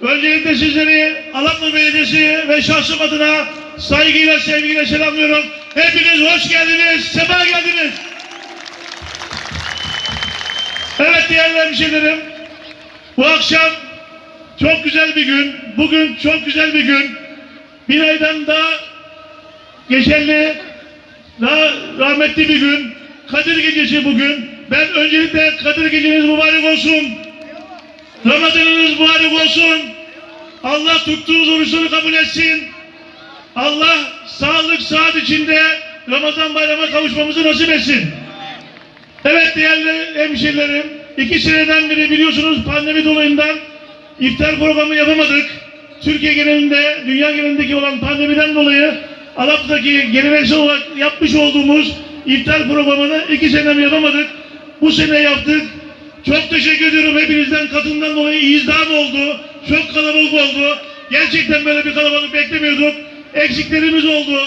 Öncelikle sizleri Alatlı Belediyesi ve şahsım adına saygıyla sevgiyle selamlıyorum. Hepiniz hoş geldiniz, sefa geldiniz. Evet değerli hemşehrilerim, bu akşam çok güzel bir gün, bugün çok güzel bir gün. Bir aydan daha geçerli, daha rahmetli bir gün. Kadir Gecesi bugün. Ben öncelikle Kadir Geceniz mübarek olsun. Ramazanınız mübarek olsun. Allah tuttuğunuz oruçları kabul etsin. Allah sağlık, saat içinde Ramazan bayramına kavuşmamızı nasip etsin. Evet değerli hemşehrilerim, iki seneden beri biliyorsunuz pandemi dolayından iftar programı yapamadık. Türkiye genelinde, dünya genelindeki olan pandemiden dolayı Arap'taki geleneksel olarak yapmış olduğumuz iftar programını iki seneden yapamadık. Bu sene yaptık. Çok teşekkür ediyorum hepinizden katından dolayı izdam oldu. Çok kalabalık oldu. Gerçekten böyle bir kalabalık beklemiyorduk. Eksiklerimiz oldu.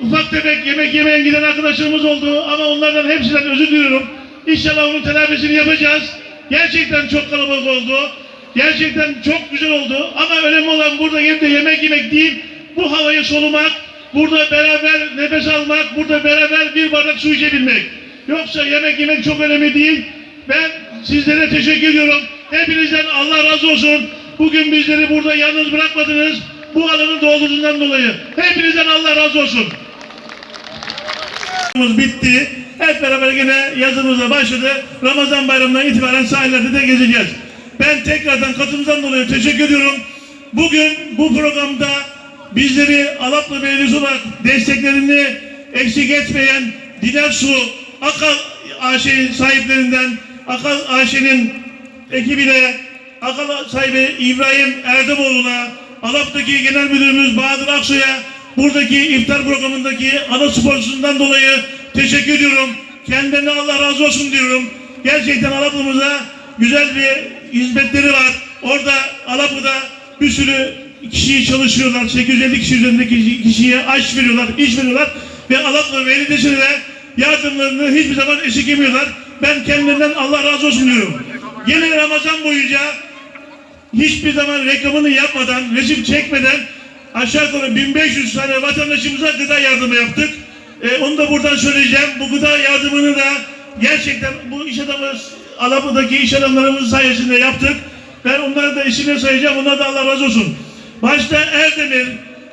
Ufak tefek yemek yemeyen giden arkadaşlarımız oldu ama onlardan hepsinden özür diliyorum. İnşallah onun telafisini yapacağız. Gerçekten çok kalabalık oldu. Gerçekten çok güzel oldu. Ama önemli olan burada gelip de yemek yemek değil, bu havayı solumak, burada beraber nefes almak, burada beraber bir bardak su içebilmek. Yoksa yemek yemek çok önemli değil. Ben sizlere teşekkür ediyorum. Hepinizden Allah razı olsun. Bugün bizleri burada yalnız bırakmadınız. Bu alanı doldurduğundan dolayı. Hepinizden Allah razı olsun. bitti. Hep beraber yine yazımıza başladı. Ramazan bayramından itibaren sahillerde de gezeceğiz. Ben tekrardan katılımdan dolayı teşekkür ediyorum. Bugün bu programda bizleri Alaplı Belediyesi olarak desteklerini eksik etmeyen Dinar Su, Akal AŞ sahiplerinden, Akal AŞ'nin ekibine, Akal sahibi İbrahim Erdemoğlu'na, Alap'taki Genel Müdürümüz Bahadır Aksu'ya, buradaki iftar programındaki ana sporcusundan dolayı teşekkür ediyorum. Kendilerine Allah razı olsun diyorum. Gerçekten Alap'ımıza güzel bir hizmetleri var. Orada Alap'ta bir sürü kişi çalışıyorlar. 850 kişi üzerindeki kişiye aş veriyorlar, iş veriyorlar. Ve Alaplı Belediyesi'ne de yardımlarını hiçbir zaman esirgemiyorlar. Ben kendilerinden Allah razı olsun diyorum. Yine Ramazan boyunca hiçbir zaman reklamını yapmadan, resim çekmeden aşağı yukarı 1500 tane vatandaşımıza gıda yardımı yaptık. Ee, onu da buradan söyleyeceğim. Bu gıda yardımını da gerçekten bu iş adamı Alapı'daki iş adamlarımız sayesinde yaptık. Ben onları da isimle sayacağım. Onlar da Allah razı olsun. Başta Erdemir,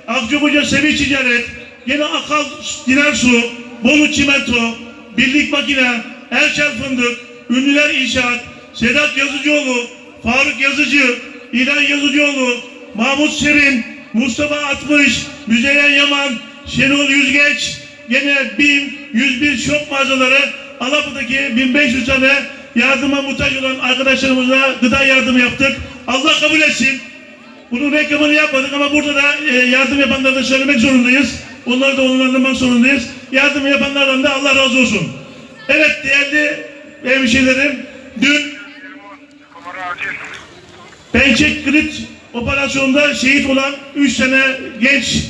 Akçakoca Sevinç Ticaret, yine Akal Dinar Su, Bolu Çimento, Birlik Makine, Erçel Fındık, Ünlüler İnşaat, Sedat Yazıcıoğlu, Faruk Yazıcı, İlhan Yazıcıoğlu, Mahmut Serin, Mustafa Atmış, Müzeyyen Yaman, Şenol Yüzgeç, yine BİM, 101 şok mağazaları, Alapı'daki 1500 tane yardıma muhtaç olan arkadaşlarımıza gıda yardımı yaptık. Allah kabul etsin. Bunun reklamını yapmadık ama burada da e, yardım yapanları da söylemek zorundayız. Onları da onurlandırmak zorundayız. Yardım yapanlardan da Allah razı olsun. Evet değerli hemşehrilerim, dün Pençek Kılıç operasyonunda şehit olan 3 tane genç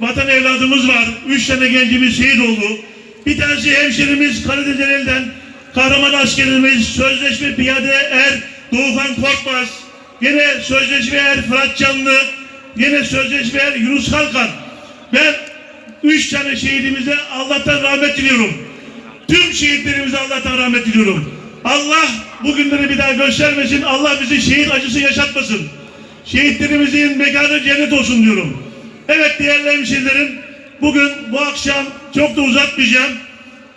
vatan evladımız var. 3 tane gencimiz şehit oldu. Bir tanesi hemşerimiz Karadeniz Elden kahraman askerimiz sözleşme piyade er Doğukan Korkmaz. Yine sözleşme er Fırat Canlı. Yine sözleşme er Yunus Kalkan. Ben üç tane şehidimize Allah'tan rahmet diliyorum. Tüm şehitlerimize Allah'tan rahmet diliyorum. Allah bu günleri bir daha göstermesin. Allah bizi şehit acısı yaşatmasın. Şehitlerimizin mekanı cennet olsun diyorum. Evet değerli hemşehrilerim, bugün bu akşam çok da uzatmayacağım.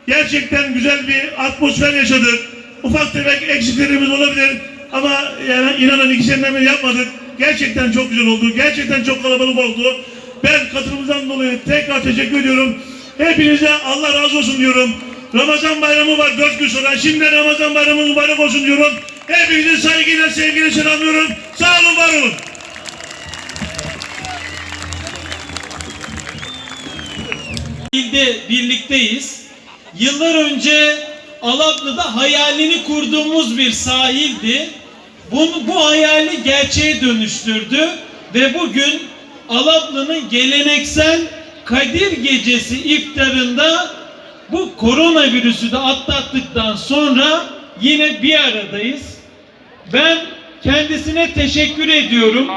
Gerçekten güzel bir atmosfer yaşadık. Ufak tefek eksiklerimiz olabilir ama yani inanın iki seneden beri yapmadık. Gerçekten çok güzel oldu. Gerçekten çok kalabalık oldu. Ben katılımımızdan dolayı tekrar teşekkür ediyorum. Hepinize Allah razı olsun diyorum. Ramazan bayramı var dört gün sonra. Şimdi Ramazan bayramı mübarek olsun diyorum. Hepinizi saygıyla, sevgiyle selamlıyorum. Sağ olun, var olun. ilde birlikteyiz. Yıllar önce Alaplı'da hayalini kurduğumuz bir sahildi. Bunu, bu hayali gerçeğe dönüştürdü ve bugün Alaplı'nın geleneksel Kadir Gecesi iftarında bu koronavirüsü de atlattıktan sonra yine bir aradayız. Ben kendisine teşekkür ediyorum.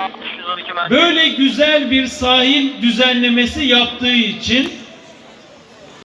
Böyle güzel bir sahil düzenlemesi yaptığı için